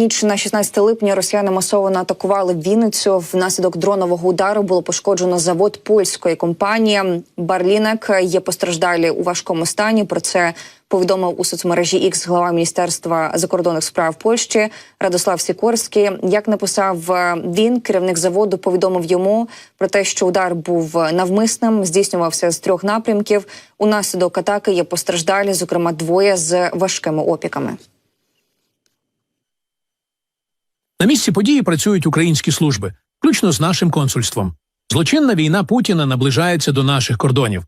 ніч на 16 липня росіяни масово атакували Вінницю. Внаслідок дронового удару було пошкоджено завод польської компанії. Барлінек є постраждалі у важкому стані. Про це повідомив у соцмережі X глава міністерства закордонних справ Польщі Радослав Сікорський. Як написав е, він, керівник заводу повідомив йому про те, що удар був навмисним, здійснювався з трьох напрямків. Унаслідок атаки є постраждалі, зокрема двоє з важкими опіками. На місці події працюють українські служби, включно з нашим консульством. Злочинна війна Путіна наближається до наших кордонів.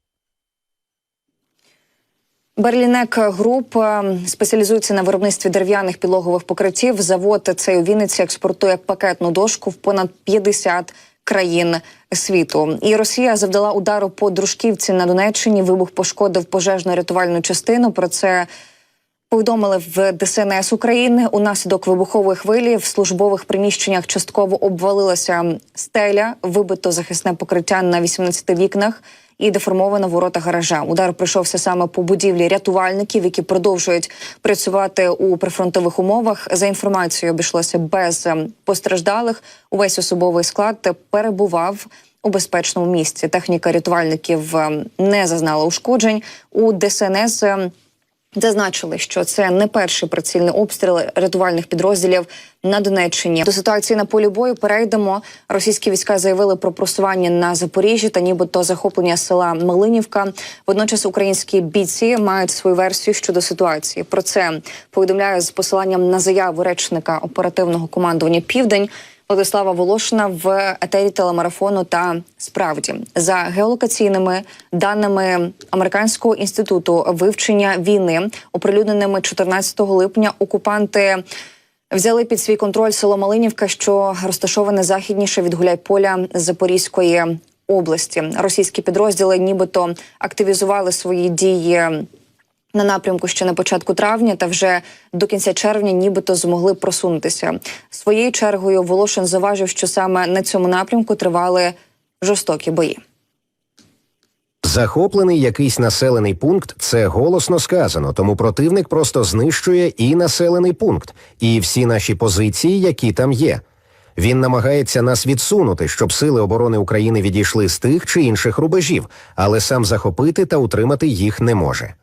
Берлінек груп е, спеціалізується на виробництві дерев'яних підлогових покриттів. Завод цей у Вінниці експортує пакетну дошку в понад 50 країн світу. І Росія завдала удару по дружківці на Донеччині. Вибух пошкодив пожежно-рятувальну частину. Про це Повідомили в ДСНС України унаслідок вибухової хвилі в службових приміщеннях частково обвалилася стеля, вибито захисне покриття на 18 вікнах і деформовано ворота гаража. Удар прийшовся саме по будівлі рятувальників, які продовжують працювати у прифронтових умовах. За інформацією обійшлося без ем, постраждалих. Увесь особовий склад перебував. У безпечному місці техніка рятувальників ем, не зазнала ушкоджень у ДСНС. Зазначили, що це не перший прицільний обстріл рятувальних підрозділів на Донеччині. До ситуації на полі бою перейдемо. Російські війська заявили про просування на Запоріжжі та нібито захоплення села Малинівка. Водночас українські бійці мають свою версію щодо ситуації. Про це повідомляє з посиланням на заяву речника оперативного командування Південь. Владислава Волошина в етері телемарафону та справді за геолокаційними даними американського інституту вивчення війни, оприлюдненими 14 липня, окупанти взяли під свій контроль село Малинівка, що розташоване західніше від Гуляйполя Запорізької області. Російські підрозділи, нібито активізували свої дії на напрямку ще на початку травня, та вже до кінця червня, нібито змогли просунутися. Своєю чергою Волошин заважив, що саме на цьому напрямку тривали жорстокі бої. Захоплений якийсь населений пункт це голосно сказано, тому противник просто знищує і населений пункт, і всі наші позиції, які там є. Він намагається нас відсунути, щоб сили оборони України відійшли з тих чи інших рубежів, але сам захопити та утримати їх не може.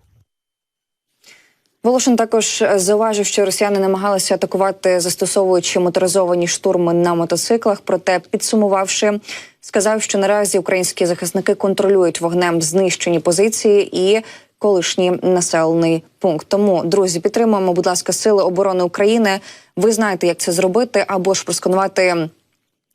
Волошин також зауважив, що росіяни намагалися атакувати, застосовуючи моторизовані штурми на мотоциклах. Проте, підсумувавши, сказав, що наразі українські захисники контролюють вогнем знищені позиції і колишній населений пункт. Тому, друзі, підтримуємо, будь ласка, сили оборони України. Ви знаєте, як це зробити, або ж просканувати.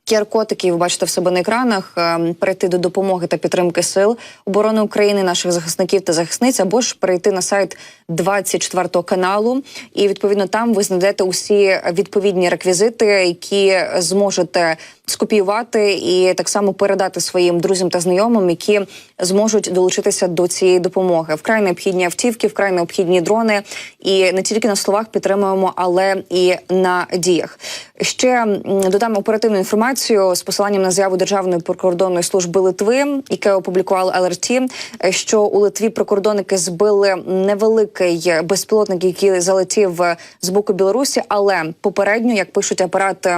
QR-код, ви бачите в себе на екранах, ем, перейти до допомоги та підтримки сил оборони України, наших захисників та захисниць, або ж перейти на сайт 24 каналу, і відповідно там ви знайдете усі відповідні реквізити, які зможете скопіювати і так само передати своїм друзям та знайомим, які зможуть долучитися до цієї допомоги. Вкрай необхідні автівки, вкрай необхідні дрони, і не тільки на словах підтримуємо, але і на діях. Ще додам оперативну інформацію з посиланням на заяву Державної прикордонної служби Литви, яке опублікувало ЛРТ, що у Литві прикордонники збили невеликий безпілотник, який залетів з боку Білорусі, але попередньо, як пишуть апарат.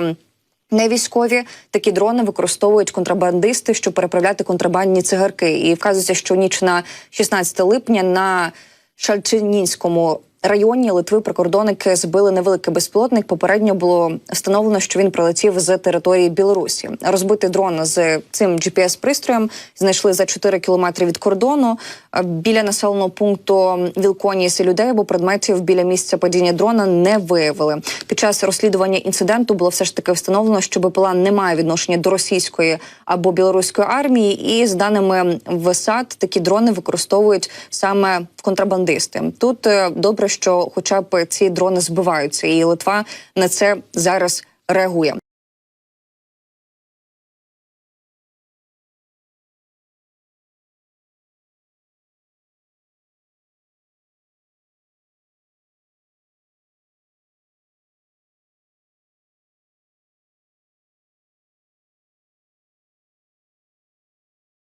Не військові такі дрони використовують контрабандисти, щоб переправляти контрабандні цигарки. І вказується, що ніч на 16 липня на Шальчинінському районі Литви прикордонники збили невеликий безпілотник. Попередньо було встановлено, що він прилетів з території Білорусі. Розбитий дрон з цим gps пристроєм знайшли за 4 кілометри від кордону Е, біля населеного пункту Вілконіс і людей або предметів біля місця падіння дрона не виявили. Під час розслідування інциденту було все ж таки встановлено, що БПЛА не має відношення до російської або білоруської армії, і з даними ВСАД такі дрони використовують саме контрабандисти. Тут е, добре, що хоча б ці дрони збиваються, і Литва на це зараз реагує.